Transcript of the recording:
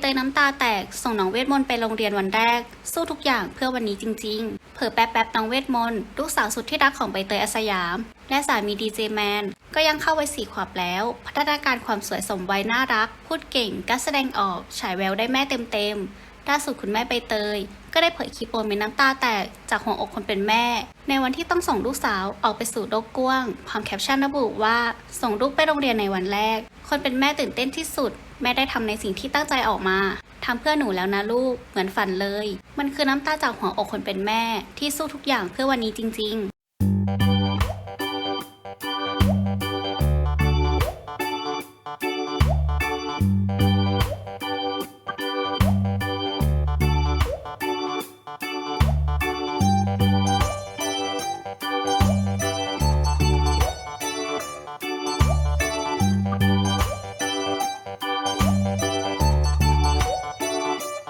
เตยน้ำตาแตก ส่งน้องเวทมนต์ไปโรงเรียนวันแรก สู้ทุกอย่างเพื่อวันนี้จริง ๆ เผอแป๊บแป๊บๆน้องเวทมนต์ลูกสาวสุดที่รักของใบเตยอาสยาม และสามีดีเจแมน ก็ยังเข้าวัยสี่ขวบแล้ว พัฒนาการความสวยสมวัยน่ารัก พูดเก่งกล้าแสดงออก ฉายแววได้แม่เต็มๆ ล่าสุดคุณแม่ใบเตย ก็ได้เผยคลิปโมเมนต์น้ำตาแตกจากหัวอกคนเป็นแม่ ในวันที่ต้องส่งลูกสาวออกไปสู่โลกกว้างพร้อมแคปชั่นระบุว่าส่งลูกไปโรงเรียนในวันแรก คนเป็นแม่ตื่นเต้นที่สุด แม่ได้ทำในสิ่งที่ตั้งใจออกมาทำเพื่อหนูแล้วนะลูกเหมือนฝันเลย มันคือน้ำตาจากหัวอกคนเป็นแม่ ที่สู้ทุกอย่างเพื่อวันนี้จริง ๆ